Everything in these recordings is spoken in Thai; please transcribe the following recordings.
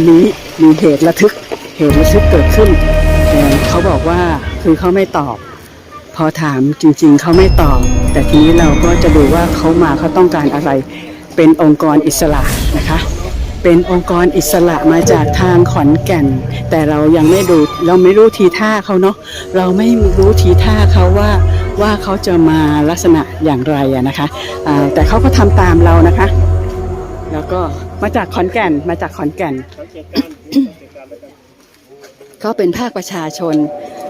อนนี้มีเหตุระทึก เหตุระทึกเกิดขึ้นแต่เขาบอกว่าคือเขาไม่ตอบ พอถามจริง ๆเขาไม่ตอบ แต่ทีนี้เราก็จะดูว่าเขามาเขาต้องการอะไร เป็นองค์กรอิสระนะคะ เป็นองค์กรอิสระมาจากทางขอนแก่น แต่เรายังไม่ดูเราไม่รู้ทีท่าเขาเนาะเราไม่รู้ทีท่าเขาว่าว่าเขาจะมาลักษณะอย่างไรอะนะคะแต่เขาก็ทำตามเรานะคะ แล้วก็ มาจากขอนแก่นมาจากขอนแก่น เขาเป็นภาคประชาชน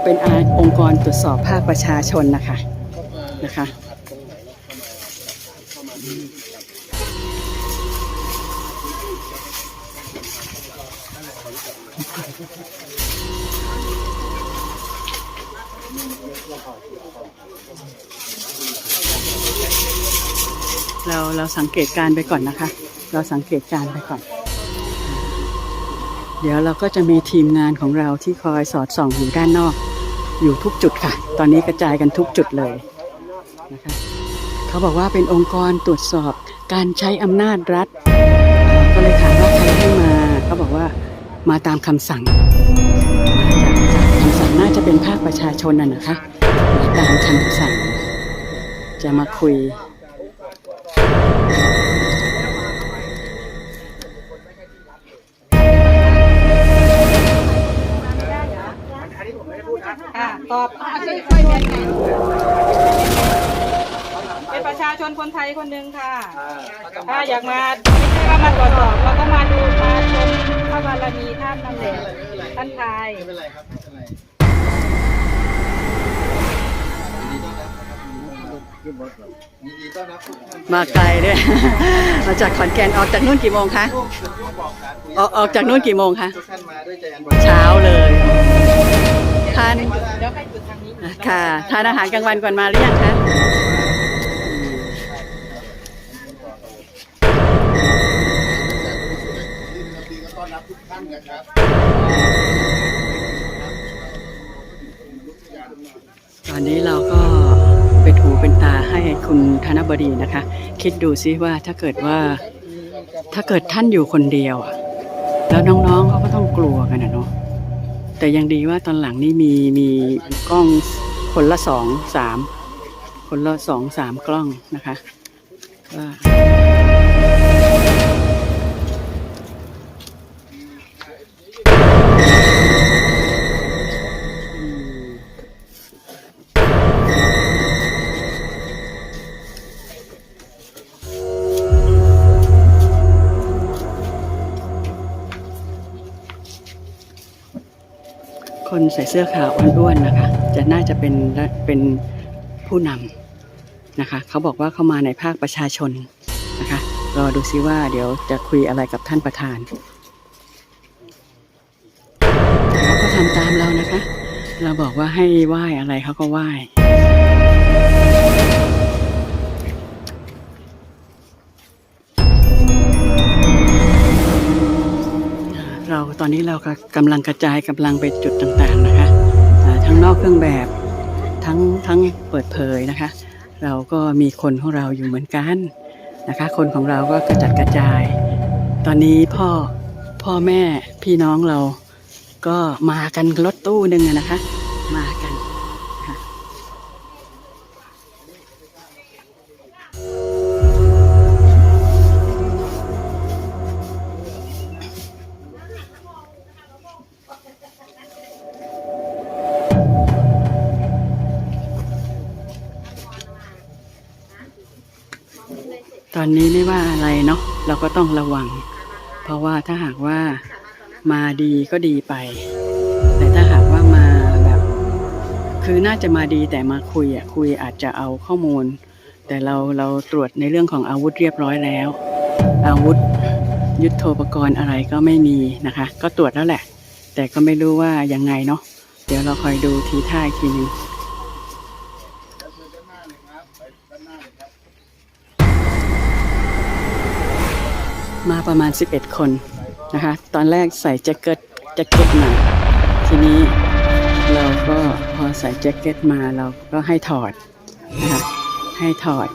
เป็นอาองค์กรตรวจสอบภาคประชาชนนะคะนะคะเราเราสังเกตการไปก่อนนะคะ เราสังเกตการไปก่อน เดี๋ยวเราก็จะมีทีมงานของเราที่คอยสอดส่องอยู่ด้านนอก อยู่ทุกจุดค่ะ ตอนนี้กระจายกันทุกจุดเลยนะคะเขาบอกว่าเป็นองค์กรตรวจสอบการใช้อำนาจรัฐ ก็เลยถามว่าใครให้มา เขาบอกว่ามาตามคำสั่งคำสั่งน่าจะเป็นภาคประชาชนน่ะนะคะมาตามคำสั่งจะมาคุยาชนคนไทยคนหนึ่งค่ะ ถ้าอยากมาไม่ใช่ว่ามาตรวจสอบเราก็มาดูมาชมพระบารมีท่านนั่นแหละท่านไทยมาไกลด้วย มาจากขอนแก่นออกจากนู่นกี่โมงคะ ออกออกจากนู่นกี่โมงคะท่านมาด้วยใจอันบริสุทธิ์เช้าเลยทานเดี๋ยวให้จุดทางนี้ค่ะทานอาหารกลางวันก่อนมาหรือยังคะ ตอนนี้เราก็เป็นหูเป็นตาให้คุณธนบดีนะคะ คิดดูซิว่าถ้าเกิดว่าถ้าเกิดท่านอยู่คนเดียว แล้วน้องๆเขาก็ต้องกลัวกันนะเนาะแต่ยังดีว่าตอนหลังนี่มีมีกล้องคนละสองสามคนละสองสามกล้องนะคะว่า คนใส่เสื้อขาวอ้วนๆนะคะ จะน่าจะเป็นเป็นผู้นำนะคะ เขาบอกว่าเข้ามาในภาคประชาชนนะคะรอดูซิว่าเดี๋ยวจะคุยอะไรกับท่านประธานเขาก็ทำตามเรานะคะ เราบอกว่าให้ไหว้อะไรเขาก็ไหว้ ตอนนี้เราก็กำลังกระจายกำลังไปจุดต่างๆนะคะทั้งนอกเครื่องแบบทั้งทั้งเปิดเผยนะคะ เราก็มีคนของเราอยู่เหมือนกันนะคะ คนของเราก็กระจัดกระจาย ตอนนี้พ่อพ่อแม่พี่น้องเราก็มากันรถตู้หนึ่งนะคะ มากัน ตอนนี้ไม่ว่าอะไรเนาะเราก็ต้องระวัง เพราะว่าถ้าหากว่ามาดีก็ดีไป แต่ถ้าหากว่ามาแบบ คือน่าจะมาดีแต่มาคุยอะคุยอาจจะเอาข้อมูล แต่เราเราตรวจในเรื่องของอาวุธเรียบร้อยแล้ว อาวุธยุทโธปกรณ์อะไรก็ไม่มีนะคะ ก็ตรวจแล้วแหละ แต่ก็ไม่รู้ว่ายังไงเนาะเดี๋ยวเราคอยดูทีท่าอีกทีนึง มาประมาณ 11 คนนะคะ ตอนแรกใส่แจ็คเก็ตแจ็คเก็ตมา ทีนี้เราก็พอใส่แจ็คเก็ตมาเราก็ให้ถอดนะคะให้ถอด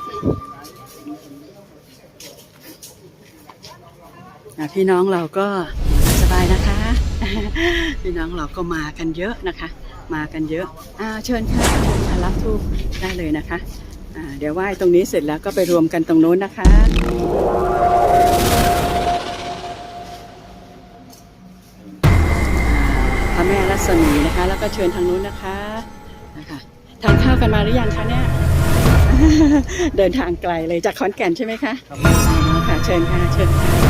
อะพี่น้องเราก็สบายนะคะ พี่น้องเราก็มากันเยอะนะคะ มากันเยอะอ่าเชิญค่ะเชิญค่ะรับทูปได้เลยนะคะอ่าเดี๋ยวไหว้ตรงนี้เสร็จแล้วก็ไปรวมกันตรงโน้นนะคะ อ่าพระแม่รัศมีนะคะ แล้วก็เชิญทางนู้นนะคะนะคะทานข้าวกันมาหรือยังคะเนี่ย เดินทางไกลเลยจากขอนแก่นใช่ไหมคะอ๋อค่ะเชิญค่ะเชิญค่ะ